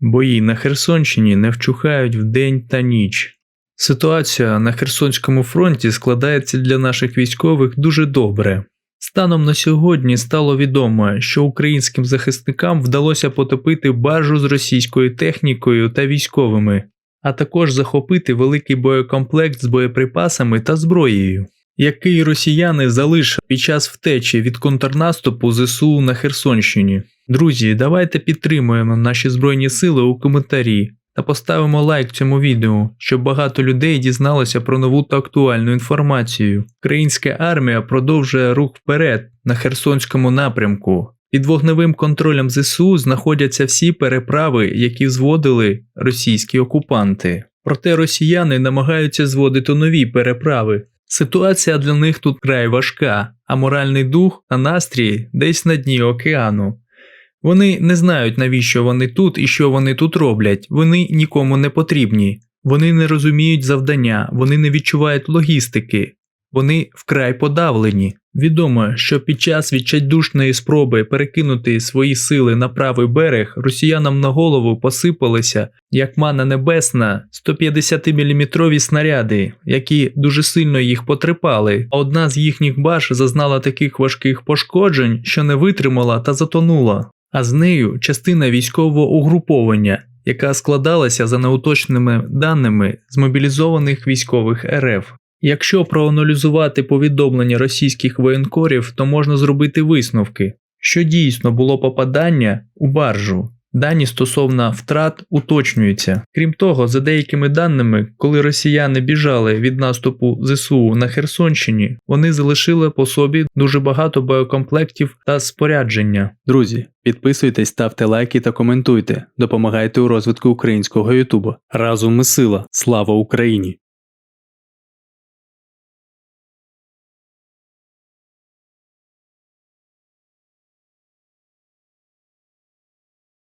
Бої на Херсонщині не вчухають вдень та ніч. Ситуація на Херсонському фронті складається для наших військових дуже добре. Станом на сьогодні стало відомо, що українським захисникам вдалося потопити баржу з російською технікою та військовими, а також захопити великий боєкомплект з боєприпасами та зброєю, який росіяни залишили під час втечі від контрнаступу ЗСУ на Херсонщині. Друзі, давайте підтримуємо наші збройні сили у коментарі та поставимо лайк цьому відео, щоб багато людей дізналося про нову та актуальну інформацію. Українська армія продовжує рух вперед на Херсонському напрямку. Під вогневим контролем ЗСУ знаходяться всі переправи, які зводили російські окупанти. Проте росіяни намагаються зводити нові переправи. Ситуація для них тут край важка, а моральний дух та настрій десь на дні океану. Вони не знають, навіщо вони тут і що вони тут роблять. Вони нікому не потрібні. Вони не розуміють завдання, вони не відчувають логістики. Вони вкрай подавлені. Відомо, що під час відчайдушної спроби перекинути свої сили на правий берег росіянам на голову посипалися, як мана небесна, 150-мм снаряди, які дуже сильно їх потрепали. А одна з їхніх баш зазнала таких важких пошкоджень, що не витримала та затонула. А з нею частина військового угруповання, яка складалася за неуточними даними з мобілізованих військових РФ. Якщо проаналізувати повідомлення російських воєнкорів, то можна зробити висновки, що дійсно було попадання у баржу. Дані стосовно втрат уточнюються. Крім того, за деякими даними, коли росіяни біжали від наступу ЗСУ на Херсонщині, вони залишили по собі дуже багато боєкомплектів та спорядження. Друзі, підписуйтесь, ставте лайки та коментуйте. Допомагайте у розвитку українського Ютубу. Разом ми сила. Слава Україні!